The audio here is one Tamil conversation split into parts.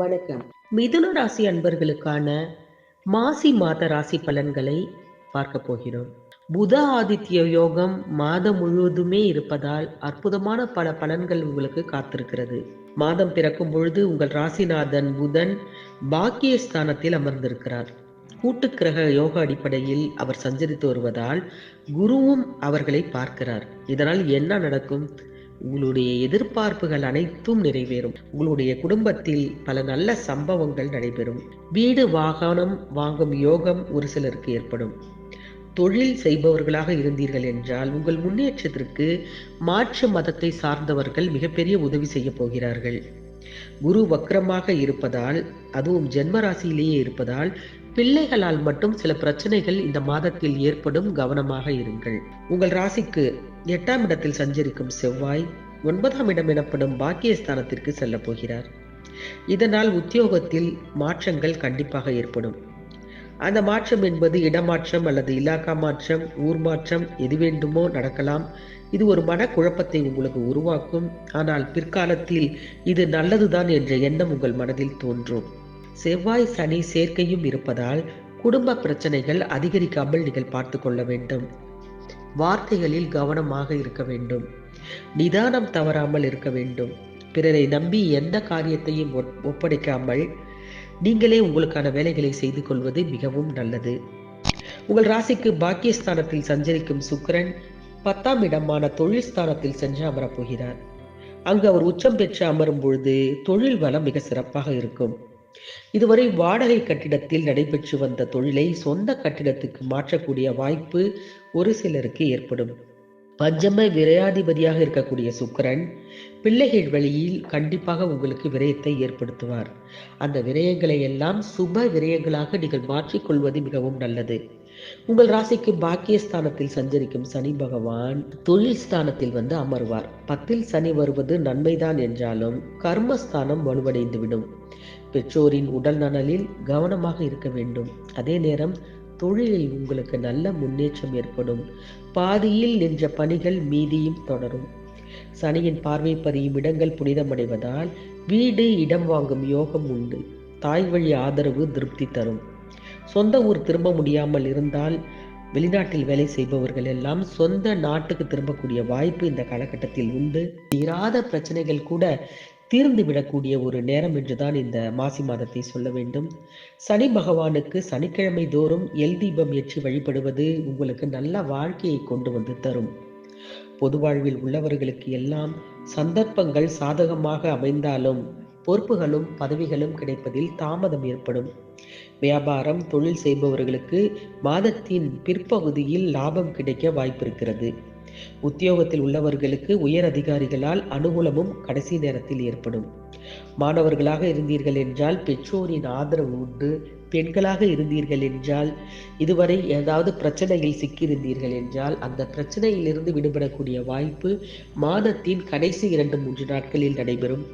வணக்கம். மிதுன ராசி அன்பர்களுக்கான மாசி மாத ராசி பலன்களை பார்க்க போகிறோம். புத ஆதித்ய யோகம் மாதம் முழுவதுமே இருப்பதால் அற்புதமான பல பலன்கள் உங்களுக்கு காத்திருக்கிறது. மாதம் பிறக்கும் பொழுது உங்கள் ராசிநாதன் புதன் பாக்கியஸ்தானத்தில் அமர்ந்திருக்கிறார். கூட்டு கிரக யோக அடிப்படையில் அவர் சஞ்சரித்து வருவதால் குருவும் அவர்களை பார்க்கிறார். இதனால் என்ன நடக்கும்? உங்களுடைய எதிர்பார்ப்புகள் அனைத்தும் நிறைவேறும். உங்களுடைய குடும்பத்தில் பல நல்ல சம்பவங்கள் நடைபெறும். வீடு வாகனம் வாங்கும் யோகம் ஒரு சிலருக்கு ஏற்படும். தொழில் செய்பவர்களாக இருந்தீர்கள் என்றால் உங்கள் முன்னேற்றத்திற்கு மாற்று மதத்தை சார்ந்தவர்கள் மிகப்பெரிய உதவி செய்ய போகிறார்கள். குரு வக்ரமாக இருப்பதால் அதுவும் ஜென்ம ராசியிலேயே இருப்பதால் பிள்ளைகளால் மட்டும் சில பிரச்சனைகள் இந்த மாதத்தில் ஏற்படும் கவனமாக இருங்கள். உங்கள் ராசிக்கு எட்டாம் இடத்தில் சஞ்சரிக்கும் செவ்வாய் ஒன்பதாம் இடம் எனப்படும் பாக்கியஸ்தானத்திற்கு செல்ல போகிறார். இதனால் உத்தியோகத்தில் மாற்றங்கள் கண்டிப்பாக ஏற்படும். அந்த மாற்றம் என்பது இடமாற்றம் அல்லது இலாக்கா மாற்றம் ஊர் மாற்றம் எது வேண்டுமோ நடக்கலாம். இது ஒரு மன குழப்பத்தை உங்களுக்கு உருவாக்கும். ஆனால் பிற்காலத்தில் இது நல்லதுதான் என்ற எண்ணம் உங்கள் மனதில் தோன்றும். செவ்வாய் சனி சேர்க்கையும் இருப்பதால் குடும்ப பிரச்சனைகள் அதிகரிக்காமல் நீங்கள் பார்த்து கொள்ள வேண்டும். வார்த்தைகளில் கவனமாக இருக்க வேண்டும். நிதானம் தவறாமல் இருக்க வேண்டும். பிறரை நம்பி எந்த காரியத்தையும் ஒப்படைக்காமல் நீங்களே உங்களுக்கான வேலைகளை செய்து கொள்வது மிகவும் நல்லது. உங்கள் ராசிக்கு பாக்கியஸ்தானத்தில் சஞ்சரிக்கும் சுக்கரன் பத்தாம் இடமான தொழில் ஸ்தானத்தில் சென்று அமரப்போகிறார் அங்கு அவர் உச்சம் பெற்று அமரும் பொழுது தொழில் வளம் மிக சிறப்பாக இருக்கும். இதுவரை வாடகை கட்டிடத்தில் நடைபெற்று வந்த தொழிலை சொந்த கட்டிடத்துக்கு மாற்றக்கூடிய வாய்ப்பு ஒரு சிலருக்கு ஏற்படும். பஞ்சம விரையாதிபதியாக இருக்கக்கூடிய சுக்கரன் பிள்ளைகள் வழியில் கண்டிப்பாக உங்களுக்கு விரயத்தை ஏற்படுத்துவார். அந்த விரயங்களை எல்லாம் சுப விரயங்களாக நீங்கள் மாற்றிக்கொள்வது மிகவும் நல்லது. உங்கள் ராசிக்கு பாக்கியஸ்தானத்தில் சஞ்சரிக்கும் சனி பகவான் தொழில் ஸ்தானத்தில் வந்து அமர்வார். பத்தில் சனி வருவது நன்மைதான் என்றாலும் கர்மஸ்தானம் வலுவடைந்துவிடும். பெற்றோரின் உடல் நலனில் கவனமாக இருக்க வேண்டும். அதே நேரம் தொழிலில் உங்களுக்கு நல்ல முன்னேற்றம் ஏற்படும். பாதியில் நின்ற பணிகள் மீதியும் தொடரும். சனியின் பார்வை பதியும் இடங்கள் புனிதமடைவதால் வீடு இடம் வாங்கும் யோகம் உண்டு. தாய் வழி ஆதரவு திருப்தி தரும். சொந்த ஊர் திரும்ப முடியாமல் இருந்தால் வெளிநாட்டில் வேலை செய்பவர்கள் எல்லாம் சொந்த நாட்டுக்கு திரும்பக்கூடிய வாய்ப்பு இந்த காலகட்டத்தில் உண்டு. இராத பிரச்சனைகள் கூட தீர்ந்து விடக்கூடிய ஒரு நேரம் என்றுதான் இந்த மாசி மாதத்தை சொல்ல வேண்டும். சனி பகவானுக்கு சனிக்கிழமை தோறும் எல் தீபம் ஏற்றி வழிபடுவது உங்களுக்கு நல்ல வாழ்க்கையை கொண்டு வந்து தரும். பொது வாழ்வில் உள்ளவர்களுக்கு எல்லாம் சந்தர்ப்பங்கள் சாதகமாக அமைந்தாலும் பொறுப்புகளும் பதவிகளும் கிடைப்பதில் தாமதம் ஏற்படும். வியாபாரம் தொழில் செய்பவர்களுக்கு மாதத்தின் பிற்பகுதியில் லாபம் கிடைக்க வாய்ப்பிருக்கிறது. உத்தியோகத்தில் உள்ளவர்களுக்கு உயர் அதிகாரிகளால் அனுகூலமும் கடைசி நேரத்தில் ஏற்படும். மாணவர்களாக இருந்தீர்கள் என்றால் பெற்றோரின் ஆதரவு உண்டு. பெண்களாக இருந்தீர்கள் என்றால் இதுவரை ஏதாவது பிரச்சனையில் சிக்கியிருந்தீர்கள் என்றால் அந்த பிரச்சனையிலிருந்து விடுபடக்கூடிய வாய்ப்பு மாதத்தின் கடைசி இரண்டு மூன்று நாட்களில் நடைபெறும்.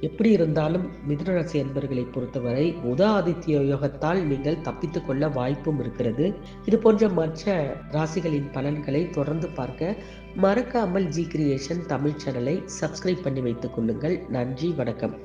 எப்படி இருந்தாலும் மிதுனராசி அன்பர்களை பொறுத்தவரை உத ஆதித்ய யோகத்தால் நீங்கள் தப்பித்துக் கொள்ள வாய்ப்பும் இருக்கிறது. இது போன்ற மற்ற ராசிகளின் பலன்களை தொடர்ந்து பார்க்க மறக்காமல் ஜி கிரியேஷன் தமிழ் சேனலை சப்ஸ்கிரைப் பண்ணி வைத்துக் கொள்ளுங்கள். நன்றி வணக்கம்.